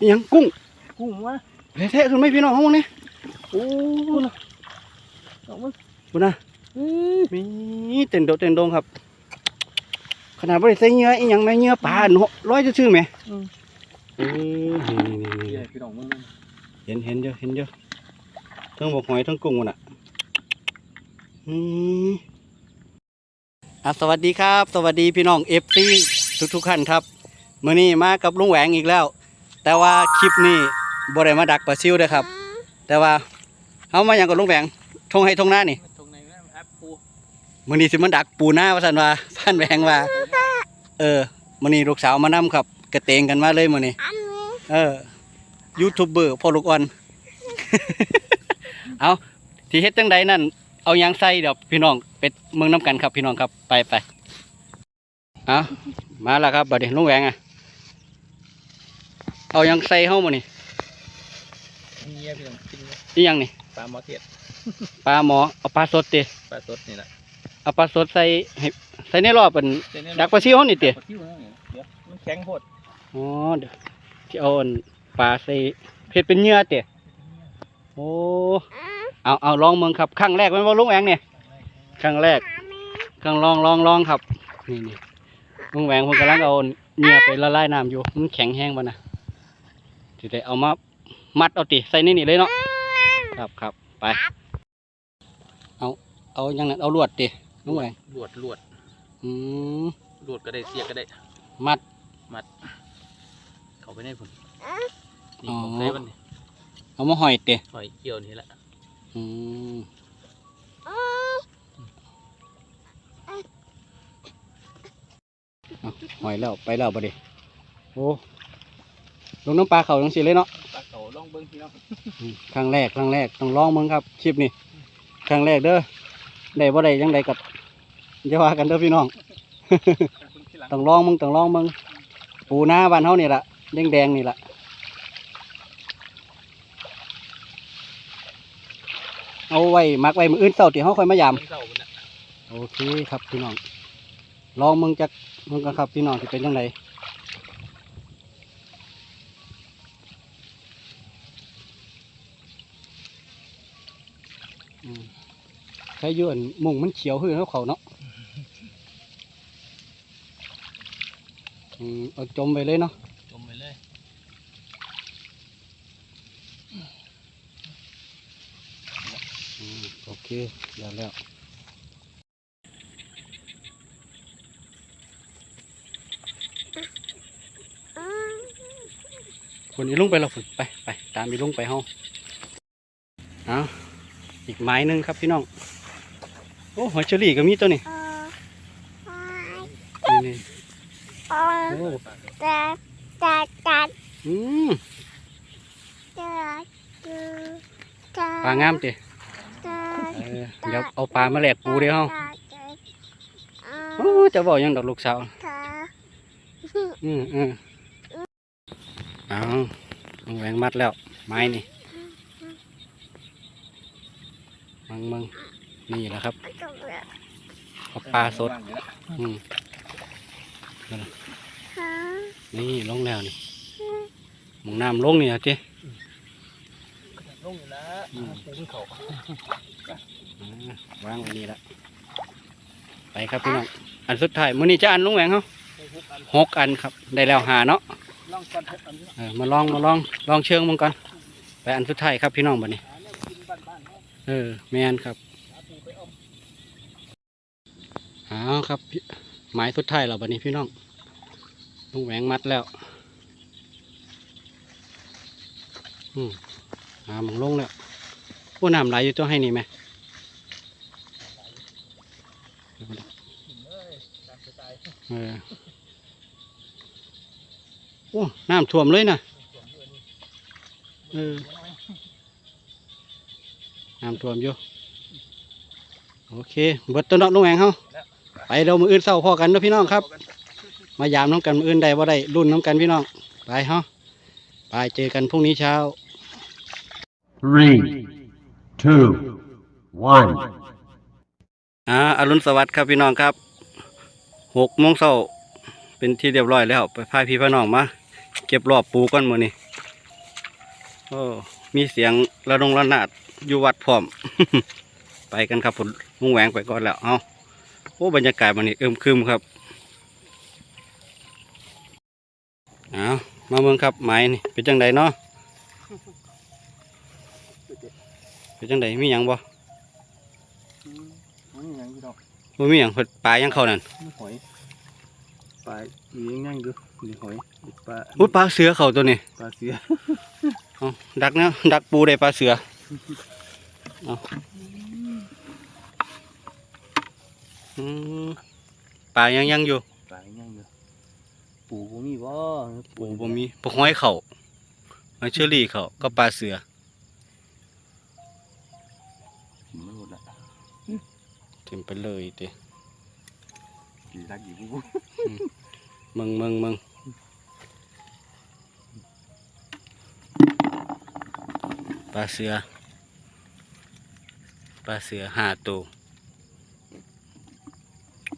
อิหยังกุ้งกุ้งวะเทะๆขึ้นไหมพี่น้องห้องนี้โอ้เอามาคุณนะเฮ้ยมีเต็นโดดเต็นโดงครับ ขนาดบ่ได้ใส่เหงื่ออีหยังแม่เหงื่อปลาอันร้อยจะชื่อไหมอืมเออนี่ๆเดี๋ยวๆพี่น้องมึงๆเห็นเห็นเยอะเห็นเยอะทั้งบกหอยทั้งกุ้งมันอะอืมอะสวัสดีครับ สวัสดีพี่น้องเอฟซีทุกทุกๆท่านครับมื้อนี้มากับลุงแหวงอีกแล้ว แต่ว่าคลิปนี้บ่ได้มาดักปลาซิวเด้อครับ แต่ว่าเฮามาหยังกับลุงแหวงทงให้ทงหน้านี่ตรงไหนนะแอปปูมื้อนี้สิมันดักปูหน้าว่าซั่นว่าพันแหวงว่า เออมื้อนี้ลูกสาวมานํครับ กระเตงกันมาเลยมื้อนี้เออยูทูบเบอร์พ่อลูกอ่อน เอาที่เฮ็ดจังใดนั่น เอาหยังใส่เดี๋ยวพี่น้องไปเมืองน้กันครับพี่น้องครับไปไปเอามาแล้วครับบัดนี้ลุงแหวงอะ เอาหยังใส่เฮามื้อนี้เงี้ยพี่น้องกินอีหยังนี่ปลาหมอเทียดปลาหมอเอาปลาสดติปลาสดนี่แหละเอาปลาสดใส่ให้ใส่ในรอบเป็นดักปลาซิวเฮานี่ติปลาซิวนั่นนี่เดี๋ยวมันแข็งโพดอ๋อเดี๋ยวที่เอาอันปลาใส่เผ็ดเป็นเหยื่อเตะโอ้เอาเอาลองเมืองครับครั้งแรกเป็นว่าลุงแหวงเนี่ยครั้งแรกครั้งลองลองลองครับนี่นี่ลุงแหวงผมกำลังเอาเหยื่อไปละลายน้ำอยู่มันแข็งแห้งบ่นะ สิได้เอามามัดเอาติใส่ในนี่เลยเนาะครับครับไป เอาเอาอย่างนั้นเอาลวดติลุงแหวงลวดลวดอืมลวดก็ได้เสียก็ได้ มัดเข้าไปในผลนี่อ๋อของใส่มันนี่เอามาห้อยเตะหอยเกี่ยวนี่แหละอืมเอาหอยแล้วไปแล้วบ่ดิโอ้ ลงน้ำปลาเขาจังสิเลยเนาะปลาเก๋าลองเบิ้งพี่น้องอืมครั้งแรกครั้งแรกต้องลองมึงครับคลิปนี้ครั้งแรกเด้อได้บ่ได้ยังไดกับจะว่ากันเด้อพี่น้องทีหลังต้องลองมึงต้องลองมึงปูหน้าบ้านเฮานี่ล่ะแดงแดงๆนี่ล่ะเอาไว้มักไว้มืออื่นเช้าที่เฮาค่อยมายามเก่ามันน่ะโอเคครับพี่น้อง ลองมึงจักมึงกันครับพี่น้องจะเป็นยังไง ใช้อยืนมุงมันเขียวขึ้นแล้วเขาเนาะอืมเอาจมไปเลยเนาะจมไปเลยอืมโอเคเดี๋ยวแล้วคนนี้ลุงไปแล้วฝนไปไปตามอีลุงไปห้องเอา อีกไม้หนึงครับพี่น้อง โอ้หอยเชอรี่ก็มีตัวนี้นี่นี่โอ้จัดจัดจัดอืมปลางามเตะจัดเออเดี๋ยวเอาปลามาแหลกปูเดียวเฮาจัดโอ้จะบอกยังดอกลูกสาวอืมอืมเอาเอาแหวงมัดแล้ว ไม้นี่มึ งมึงนี่แหละครับเอาปลาสดอืมฮะนี่ลงแล้วนี่หมึงน้ำลงนี่นะเจ้ลงอยู่แล้วอืมปูขึ้นเขาวางไว้นี่ละไปครับพี่น้องอันสุดท้ายมื้อนี้จะอันลุงแหวงเขาได้พบกันหกอันครับ ได้แล้วหาเนาะลองกันให้อันนี้เออมาลองมาลองลองเชิงมึงก่อนไปอันสุดท้ายครับพี่น้องบัดนี้หาแนวกินบ้านๆ เออ แมนครับเอาเอครับพี่หมายสุดท้ายแล้วบัดนี้พี่น้องลุงแหวงมัดแล้ว อืมหาหมึงลงแล้วผู้น้ำไหลอยู่ตัวให้นี่ไหมเลยตามสไตล์เออโอ้ น้ำท่วมเลยนะเออ น้ำท่วมอยู่โอเคเบิดตัวเนาะลุงแหวงเขาไปเรามืออื่นเศร้าพอกันเนาะพี่น้องครับ มายามน้องกันมืออื่นใดว่าได้รุ่นน้องกันพี่น้องไปเฮาไปเจอกันพรุ่งนี้เช้า Three, two, one. อ่าอรุณสวัสดิ์ครับพี่น้องครับหกโมงเช้าเป็นที่เรียบร้อยแล้ว ไปพาพี่พี่น้องมาเก็บรอบปูก่อนมื้อนี้โอ้มีเสียงระดงระนาด อยู่วัดพร้อม ไปกันครับผมลุงแหวงไปก่อนแล้วเอาโอ้บรรยากาศมันนี่เอิมครึมครับเอามาเมืองครับไม้นี่เป็นจังไดเนาะเป็นจังไดมีหยังบ่นี่ยังอยู่ดอกบ่มีหยังเพิ่นปลายังเข้านั่นนี่หอยปลาอยู่ยังยังอยู่นี่หอยปลาอุ้ยปลาเสือเข้าตัวนี้ปลาเสือ เอาดักเนาะดักปูได้ปลาเสือ เอาอืมปลายังยังอยู่ ปลายังอยู่ ปูบ่มีบ่ปูบ่มีปลาห้อยเข่าหอยเชอรี่เข่าก็ปลาเสือกินไม่หมดละเต็มไปเลยเด้กินรักอยู่บ่มึงมึงมึงปลาเสือ ปลาเสือห้าตัว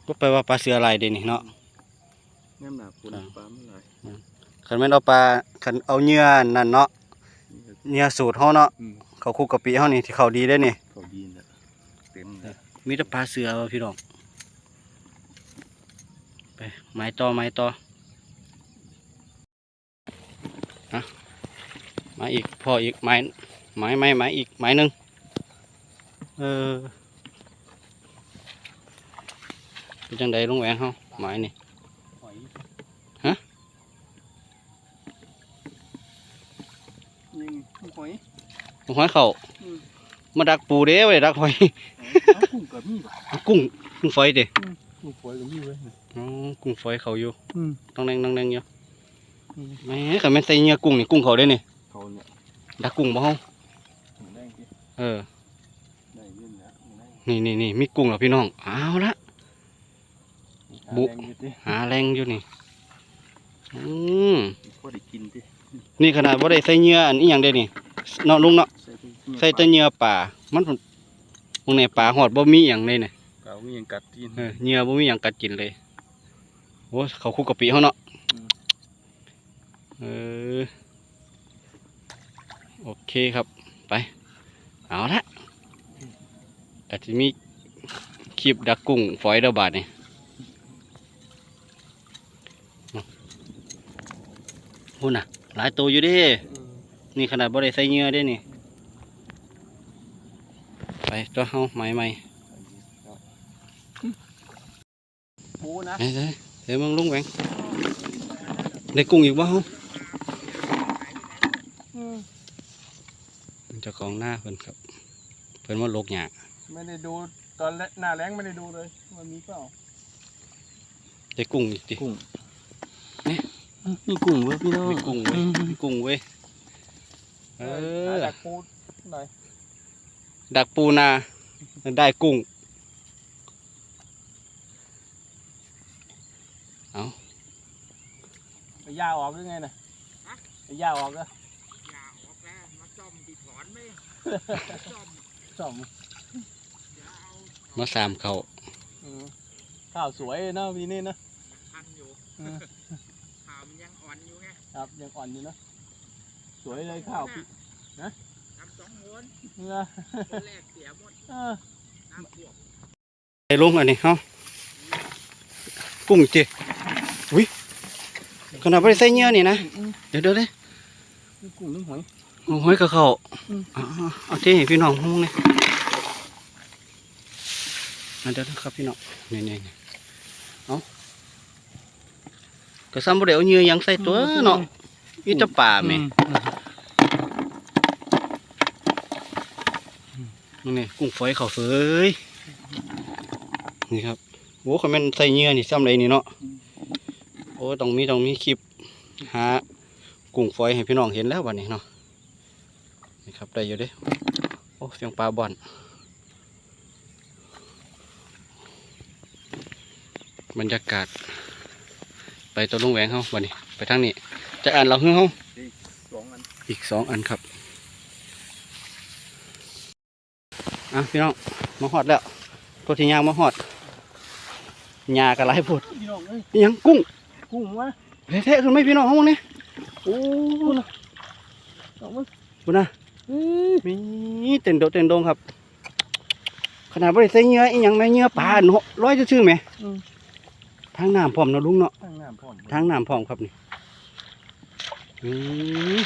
ก็แปลว่าปลาเสืออะไรเด้นี่เนาะแม่นหนาปูนปลามันหลายคันแม่นเอาปลาคันเอาเหยื่อนั่นเนาะเหยื่อสูตรเฮาเนาะอืมเขาคุกกะปิเฮานี่ที่เขาดีได้นี่เขาดีนะเต็มเลยมีแต่ปลาเสือว่ะพี่น้องไปไม้ต่อไม้ต่ออะไม้อีกพออีกไม้ไม้ไม้ไม้อีกไม้หนึ่ง เออเป็นจังใดลุงแหวงเฮาไม้นี่หอยฮะยังหอยหอยเข่าอืมมาดักปูเด้ไว้ดักหอยเอากุ้งกับมีบ่เอากุ้งกุ้งฝอยเด้กุ้งฝอยกับมีเว้ยอ๋อกุ้งฝอยเขาอยู่อืมต้องแดงต้องแดงอยู่อืมแหม่ขันแม่นใส่เหงื่อกุ้งนี่กุ้งเขาได้นี่เขาเนี่ยดักกุ้งบ่เฮาได้ที่เออ ได้เงินแล้วได้ นี่นี่นี่มีกุ้งแล้วพี่น้องเอาละบุหาแรงอยู่ติหาแรงอยู่นี่อืมพอได้กินตินี่ขนาดว่าได้ใส่เหงื่ออันนี้อย่างเดียวนี่เนาะลุงเนาะใส่ไปใส่แต่เหงื่อป่ามันพุ่นพวกนี้ป่าหอดบ่มีอย่างเลยเนี่ยเก่ามีหยังกัดกินเออเหงื่อบ่มีอย่างกัดกินเลยโอ้เขาคุกกะปิเขาเนาะอืมเออโอเคครับไปเอาละ อาจจะมีคลิปดักกุ้งฝอยดาวบาทนี่หุ่นน่ะ หลายตัวอยู่เดิ นี่ขนาดบ่ได้ใส่เหงื่อเด้นี่ ไปตัวเฮาใหม่ใหม่ปูนะไปเลยเดี๋ยวมึงลุงแหวงได้กุ้งอีกบ่เฮาเจ้าของหน้าเพิ่นครับ เพิ่นว่าลกหยา ไม่ได้ดูตอนแรกหน้าแรงไม่ได้ดูเลยมันมีเปล่าได้กุ้งอีกดิกุ้งมีกุ้งเว้ยพี่น้องมีกุ้งเว้ยมีกุ้งเว้ยเออดักปูหน่อยดักปูนาได้กุ้งไปย่าออกหรือไงน่ะไปย่าออกก็ซ่อมมาสามเขาอืมข้าวสวยเนาะพี่นี่นะ ทันอยู่เออข่าวมันยังอ่อนอยู่ไงครับยังอ่อนอยู่นะ สวยเลยข้าวพี่ทำสองม้วนเนื้อคนแรกเสียหมดเออน้ำท่วมไอ้ลุงอันนี้เฮากุ้งจิอุ้ยขนาดบ่ได้ใส่เหงื่อนี่นะเดี๋ยวเดี๋ยวเดี๋ยวนี่กุ้งนี่หอยเอาหอยกับเขาอืม เอาเอาเอาที่ให้พี่น้องห้องนี่เอา เดี๋ยวนะครับพี่น้องนี่นี่นี่เอาก็ซ้ำบ่ได้เอาเหยื่อยังใส่ตัวเนาะอีแตะป่าแม่อืมนี่กุ้งฝอยเขาเฟยนี่ครับโอ้ขาแม่นใส่เหยื่อนี่ซ้ำไรนี่เนาะโอ้ต้องมีต้องมีคลิปหากุ้งฝอยให้พี่น้องเห็นแล้ววันนี้เนาะนี่ครับได้อยู่เด้โอ้เสียงปลาบ่อน บรรยากาศ ไปตัวลุงแหวงเขาวันนี้ ไปทางนี้จะอ่านเราเฮือเขาสองอันอีกสองอันครับอะพี่น้องมาหอดแล้วตัวที่ยางมาหอดหญ้ากระไรพูดพี่น้องเอ้ยอิหยังกุ้งกุ้งวะเละๆขึ้นไหมพี่น้องห้องนี้โอ้สองมือคุณนะมีเต็นโดดเต็นโดงครับ ขนาดบ่ได้ใส่เหงื่ออีหยังแม่เหงื่อปลาเนาะร้อยซื่อๆแหม ทางน้ำพร้อมเนาะลุงเนาะทางน้ำพร้อมทางน้ำพร้อมครับนี่อืม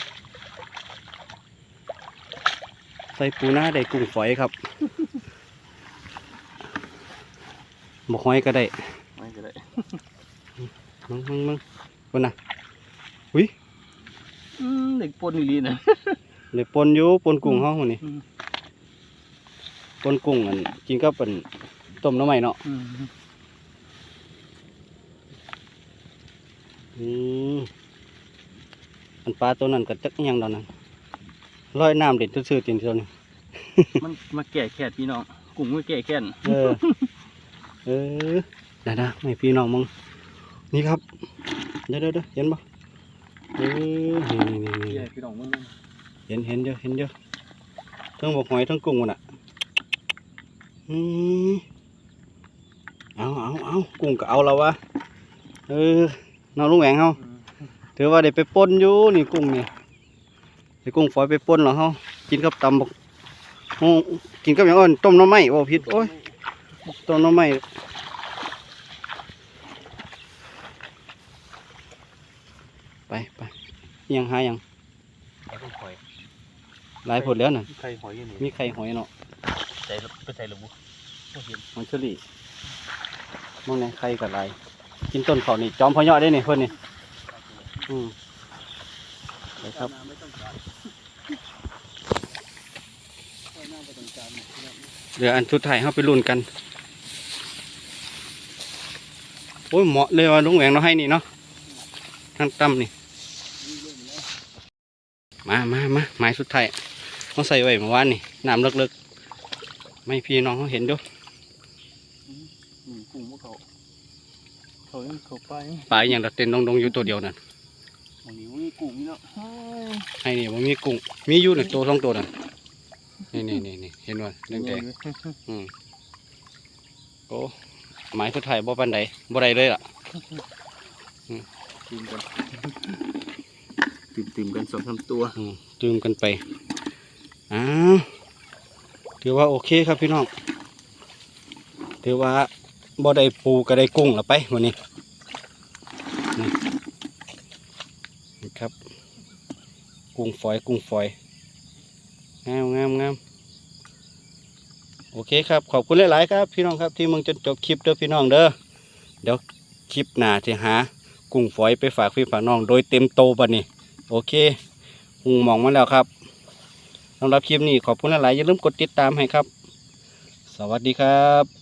ใส่ปูหน้าได้กุ้งฝอยครับบกหอยก็ได้ไม่ก็ได้มึงมึงมึงคนน่ะอืมเด็กปนอีหลีนะเลยปนอยู่ปนกุ้งห้องนี่อืมปนกุ้งอันกินก็เป็นต้มหน้ำใหม่เนาะ อืมอืมอันปลาตัวนั้นก็จักอิหยังดอกนั้นลอยน้ำเด็ดซื่อๆจริงๆนี่ มันมาแก่แค่พี่น้องกุ้งไม่แก่แค่นเออ เออได้นะไม่พี่น้องมึงนี่ครับ เดี๋ยวเดี๋ยวเดี๋ยวเห็นปะเออนี่นี่นี่นี่ แก่พี่น้องมันเห็นเห็นเยอะเห็นเยอะทั้งบกหอยทั้งกุ้งมันอะอืมเอาเอาเอากุ้งก็เอาแล้ววะ เออ น้องลุงแหวงเฮาถือว่าได้ไปป่นอยู่นี่กุ้งนี่ได้กุ้งฝอยไปป่นเหรอเฮากินกับตำบกโอ้กินกับอย่างอื่นต้มหน้ำไม้โอ้ผิดโอ้ยต้มหน้ำไม้ไปไปอิหยังหาหยังไอ้หอยหลายผลแล้วน่ะไข่หอยอยู่นี่มีไข่หอยเนาะใส่ไปใส่ระบุบ่เห็นหอยเชอรี่มองในไข่กับลาย กินต้นเขานี่จอมพอยอได้นี่เพื่อนนี่อืมไปครับไม่ต้องการน้ำไม่ต้องการเดี๋ยวอันสุดท้ายเราไปลุ้นกันโอ้ยเหมาะเลยว่าลุงแหวงเราให้นี่เนาะทางต่ำนี่ มามามาหมายสุดท้ายเขาใส่ไว้เมื่อวานนี่น้ำเลิกๆไม่พี่น้องเขาเห็นดูอืมกุ้งพวกเขา เขายังเขาไปปลาอหย่างเราเต้นดงๆอยู่ตัวเดียวนั่นวันนี้มีกุ้งนี่เนาะให้นี่มันมีกุ้งมีอยู่หนึ่งตัวสองตัวนั่นนี่นี่นี่นี่เห็นว่าแดงแดงๆอืมโอ้หมายสุดท้ายบ่ปันใดบ่ได้เลยล่ะตื่นกันตื่นตื่นกันสองสามตัวอืมจืมกันไปอ้าวถือว่าโอเคครับพี่น้องถือว่า บ่ได้ปูก็ได้กุ้งละไปวันนี้นี่ครับ กุ้งฝอยกุ้งฝอยงามงามงามโอเคครับขอบคุณหลาย ๆ ครับพี่น้องครับที่มึงจนจบคลิปเด้อพี่น้องเด้อเดี๋ยวคลิปหน้าจะหากุ้งฝอยไปฝากพี่ฝากน้อง โดยเต็มโตบัดนี้ โอเคหุงหมองมาแล้วครับสำหรับคลิปนี้ขอบคุณหลาย ๆ อย่าลืมกดติดตามให้ครับ สวัสดีครับ